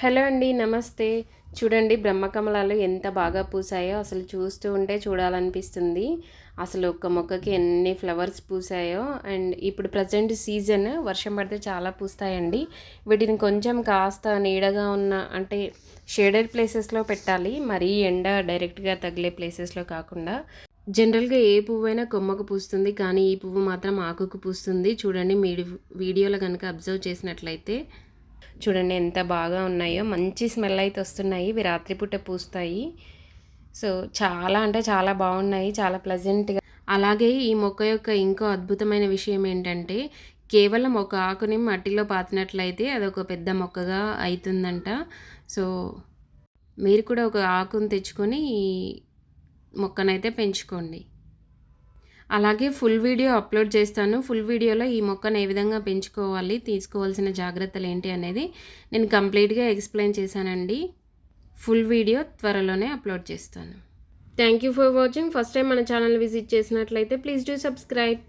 Hello అండి నమస్తే. చూడండి బ్రహ్మకమలాలు ఎంత బాగా పూసాయో అసలు చూస్తూ ఉంటే చూడాలనిపిస్తుంది. అసలు ఒక్క మొక్కకి ఎన్ని ఫ్లవర్స్ పూసాయో అండ్ ఇప్పుడు ప్రజెంట్ సీజన్ వర్షం పడితే చాలా పూస్తాయండి. వీటిని కొంచెం కాస్త నీడగా ఉన్న అంటే షేడెడ్ ప్లేసెస్లో పెట్టాలి. మరీ ఎండ డైరెక్ట్గా తగిలే ప్లేసెస్లో కాకుండా. జనరల్గా ఏ పువ్వు అయినా కొమ్మకు పూస్తుంది కానీ ఈ పువ్వు మాత్రం ఆకుకు పూస్తుంది. చూడండి మీ వీడియోలో కనుక అబ్జర్వ్ చేసినట్లయితే. చూడండి ఎంత బాగా ఉన్నాయో. మంచి స్మెల్ అయితే వస్తున్నాయి. ఇవి రాత్రిపూట పూస్తాయి. సో చాలా అంటే చాలా బాగున్నాయి. చాలా ప్లజెంట్గా అలాగే ఈ మొక్క యొక్క ఇంకో అద్భుతమైన విషయం ఏంటంటే కేవలం ఒక ఆకుని మట్టిలో పాతినట్లయితే అదొక పెద్ద మొక్కగా అవుతుందంట సో మీరు కూడా ఒక ఆకును తెచ్చుకొని ఈ మొక్కనైతే పెంచుకోండి. అలాగే ఫుల్ వీడియో అప్లోడ్ చేస్తాను. ఫుల్ వీడియోలో ఈ మొక్కను ఏ విధంగా పెంచుకోవాలి తీసుకోవాల్సిన జాగ్రత్తలు ఏంటి అనేది నేను కంప్లీట్గా ఎక్స్ప్లెయిన్ చేశానండి. ఫుల్ వీడియో త్వరలోనే అప్లోడ్ చేస్తాను. Thank you for watching first time మన ఛానల్ విజిట్ చేసినట్లయితే ప్లీజ్ డూ సబ్స్క్రైబ్